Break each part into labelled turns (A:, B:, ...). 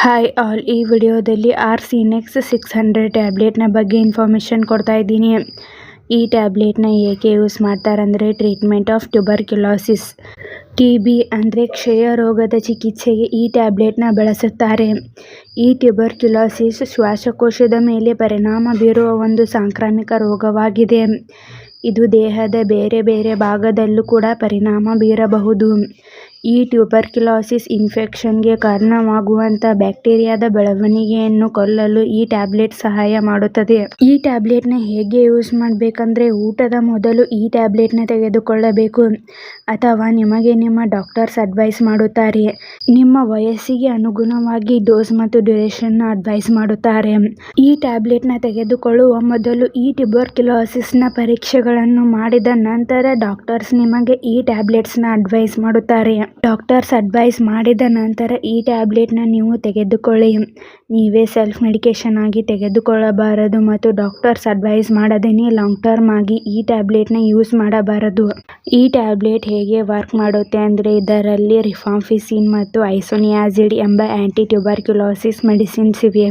A: Hi all ಈ ವಿಡಿಯೋದಲ್ಲಿ R Cinex six hundred ಟ್ಯಾಬ್ಲೆಟ್ನ ಬಗ್ಗೆ ಇನ್ಫಾರ್ಮೇಷನ್ ಕೊಡ್ತಾ ಇದ್ದೀನಿ. ಈ ಟ್ಯಾಬ್ಲೆಟ್ನ ಏಕೆ ಯೂಸ್ ಮಾಡ್ತಾರಂದರೆ treatment of tuberculosis T B ಅಂದರೆ ಕ್ಷಯ ರೋಗದ ಚಿಕಿತ್ಸೆಗೆ ಈ ಟ್ಯಾಬ್ಲೆಟ್ನ ಬಳಸುತ್ತಾರೆ. ಈ ಟ್ಯೂಬರ್ಕ್ಯುಲೋಸಿಸ್ ಶ್ವಾಸಕೋಶದ ಮೇಲೆ ಪರಿಣಾಮ ಬೀರುವ ಒಂದು ಸಾಂಕ್ರಾಮಿಕ ರೋಗವಾಗಿದೆ. ಇದು ದೇಹದ ಬೇರೆ ಬೇರೆ ಭಾಗದಲ್ಲೂ ಕೂಡ ಪರಿಣಾಮ ಬೀರಬಹುದು. ಈ ಟ್ಯೂಬರ್ಕ್ಯುಲೋಸಿಸ್ ಇನ್ಫೆಕ್ಷನ್ಗೆ ಕಾರಣವಾಗುವಂಥ ಬ್ಯಾಕ್ಟೀರಿಯಾದ ಬೆಳವಣಿಗೆಯನ್ನು ಕೊಲ್ಲಲು ಈ ಟ್ಯಾಬ್ಲೆಟ್ ಸಹಾಯ ಮಾಡುತ್ತದೆ. ಈ ಟ್ಯಾಬ್ಲೆಟ್ನ ಹೇಗೆ ಯೂಸ್ ಮಾಡಬೇಕಂದ್ರೆ ಊಟದ ಮೊದಲು ಈ ಟ್ಯಾಬ್ಲೆಟ್ನ ತೆಗೆದುಕೊಳ್ಳಬೇಕು ಅಥವಾ ನಿಮಗೆ ನಿಮ್ಮ ಡಾಕ್ಟರ್ಸ್ ಅಡ್ವೈಸ್ ಮಾಡುತ್ತಾರೆ. ನಿಮ್ಮ ವಯಸ್ಸಿಗೆ ಅನುಗುಣವಾಗಿ ಡೋಸ್ ಮತ್ತು ಡ್ಯೂರೇಷನ್ನ ಅಡ್ವೈಸ್ ಮಾಡುತ್ತಾರೆ. ಈ ಟ್ಯಾಬ್ಲೆಟ್ನ ತೆಗೆದುಕೊಳ್ಳುವ ಮೊದಲು ಈ ಟ್ಯೂಬರ್ಕ್ಯುಲೋಸಿಸ್ನ ಪರೀಕ್ಷೆಗಳನ್ನು ಮಾಡಿದ ನಂತರ ಡಾಕ್ಟರ್ಸ್ ನಿಮಗೆ ಈ ಟ್ಯಾಬ್ಲೆಟ್ಸ್ನ ಅಡ್ವೈಸ್ ಮಾಡುತ್ತಾರೆ. ಡಾಕ್ಟರ್ಸ್ ಅಡ್ವೈಸ್ ಮಾಡಿದ ನಂತರ ಈ ಟ್ಯಾಬ್ಲೆಟ್ನ ನೀವು ತೆಗೆದುಕೊಳ್ಳಿ. ನೀವೇ ಸೆಲ್ಫ್ ಮೆಡಿಕೇಷನ್ ಆಗಿ ತೆಗೆದುಕೊಳ್ಳಬಾರದು ಮತ್ತು ಡಾಕ್ಟರ್ಸ್ ಅಡ್ವೈಸ್ ಮಾಡದೇನೆ ಲಾಂಗ್ ಟರ್ಮ್ ಆಗಿ ಈ ಟ್ಯಾಬ್ಲೆಟ್ನ ಯೂಸ್ ಮಾಡಬಾರದು. ಈ ಟ್ಯಾಬ್ಲೆಟ್ ಹೇಗೆ ವರ್ಕ್ ಮಾಡುತ್ತೆ ಅಂದರೆ ಇದರಲ್ಲಿ ರಿಫಾಂಫಿಸಿನ್ ಮತ್ತು ಐಸೋನಿಯಾಸಿಡ್ ಎಂಬ ಆ್ಯಂಟಿ ಟ್ಯೂಬರ್ಕ್ಯುಲೋಸಿಸ್ ಮೆಡಿಸಿನ್ಸ್ ಇವೆ.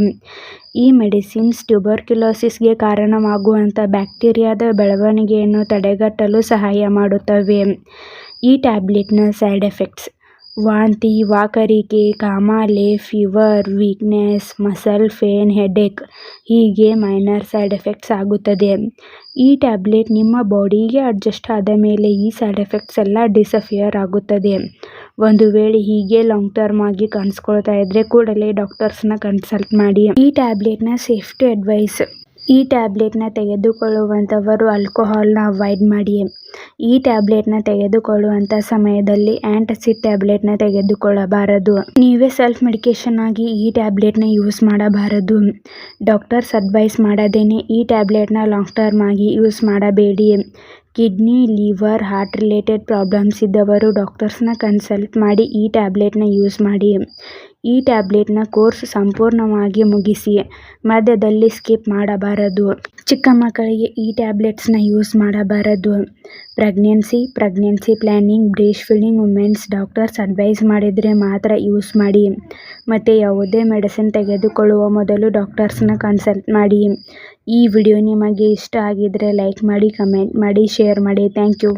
A: ಈ ಮೆಡಿಸಿನ್ಸ್ ಟ್ಯೂಬರ್ಕ್ಯುಲೋಸಿಸ್ಗೆ ಕಾರಣವಾಗುವಂಥ ಬ್ಯಾಕ್ಟೀರಿಯಾದ ಬೆಳವಣಿಗೆಯನ್ನು ತಡೆಗಟ್ಟಲು ಸಹಾಯ ಮಾಡುತ್ತವೆ. ಈ ಟ್ಯಾಬ್ಲೆಟ್ನ ಸೈಡ್ ಎಫೆಕ್ಟ್ಸ್. ವಾಂತಿ, ವಾಕರಿಕೆ, ಕಾಮಾಲೆ, fever, weakness, muscle pain headache ಹೀಗೆ ಮೈನರ್ ಸೈಡ್ ಎಫೆಕ್ಟ್ಸ್ ಆಗುತ್ತದೆ. ಈ ಟ್ಯಾಬ್ಲೆಟ್ ನಿಮ್ಮ ಬಾಡಿಗೆ ಅಡ್ಜಸ್ಟ್ ಆದ ಮೇಲೆ ಈ ಸೈಡ್ ಎಫೆಕ್ಟ್ಸ್ ಎಲ್ಲ ಡಿಸಫಿಯರ್ ಆಗುತ್ತದೆ. ಒಂದು ವೇಳೆ ಹೀಗೆ ಲಾಂಗ್ ಟರ್ಮ್ ಆಗಿ ಕಾಣಿಸ್ಕೊಳ್ತಾ ಇದ್ರೆ ಕೂಡಲೇ ಡಾಕ್ಟರ್ಸ್ನ ಕನ್ಸಲ್ಟ್ ಮಾಡಿ. ಈ ಟ್ಯಾಬ್ಲೆಟ್ನ ಸೇಫ್ಟಿ ಅಡ್ವೈಸ್. ಈ ಟ್ಯಾಬ್ಲೆಟ್ನ ತೆಗೆದುಕೊಳ್ಳುವಂಥವರು ಆಲ್ಕೋಹಾಲ್ನ ಅವಾಯ್ಡ್ ಮಾಡಿ. ಈ ಟ್ಯಾಬ್ಲೆಟ್ನ ತೆಗೆದುಕೊಳ್ಳುವಂಥ ಸಮಯದಲ್ಲಿ ಆ್ಯಂಟಸಿಡ್ ಟ್ಯಾಬ್ಲೆಟ್ನ ತೆಗೆದುಕೊಳ್ಳಬಾರದು. ನೀವೇ ಸೆಲ್ಫ್ ಮೆಡಿಕೇಷನ್ ಆಗಿ ಈ ಟ್ಯಾಬ್ಲೆಟ್ನ ಯೂಸ್ ಮಾಡಬಾರದು. ಡಾಕ್ಟರ್ಸ್ ಅಡ್ವೈಸ್ ಮಾಡದೇನೆ ಈ ಟ್ಯಾಬ್ಲೆಟ್ನ ಲಾಂಗ್ ಟರ್ಮ್ ಆಗಿ ಯೂಸ್ ಮಾಡಬೇಡಿ. Kidney, liver heart related problems ಇದ್ದವರು ಡಾಕ್ಟರ್ಸ್ನ ಕನ್ಸಲ್ಟ್ ಮಾಡಿ ಈ ಟ್ಯಾಬ್ಲೆಟ್ನ ಯೂಸ್ ಮಾಡಿ. ಈ ಟ್ಯಾಬ್ಲೆಟ್ನ ಕೋರ್ಸ್ ಸಂಪೂರ್ಣವಾಗಿ ಮುಗಿಸಿ. ಮಧ್ಯದಲ್ಲಿ ಸ್ಕಿಪ್ ಮಾಡಬಾರದು. ಚಿಕ್ಕ ಮಕ್ಕಳಿಗೆ ಈ ಟ್ಯಾಬ್ಲೆಟ್ಸ್ನ ಯೂಸ್ ಮಾಡಬಾರದು. Pregnancy pregnancy planning breast feeding womens doctors advise ಮಾಡಿದರೆ ಮಾತ್ರ ಯೂಸ್ ಮಾಡಿ. ಮತ್ತು ಯಾವುದೇ ಮೆಡಿಸಿನ್ ತೆಗೆದುಕೊಳ್ಳುವ ಮೊದಲು ಡಾಕ್ಟರ್ಸ್ನ ಕನ್ಸಲ್ಟ್ ಮಾಡಿ. ಈ ವಿಡಿಯೋ ನಿಮಗೆ ಇಷ್ಟ ಆಗಿದ್ದರೆ ಲೈಕ್ ಮಾಡಿ, ಕಮೆಂಟ್ ಮಾಡಿ, ಶೇರ್ ಮಾಡಿ. Thank you.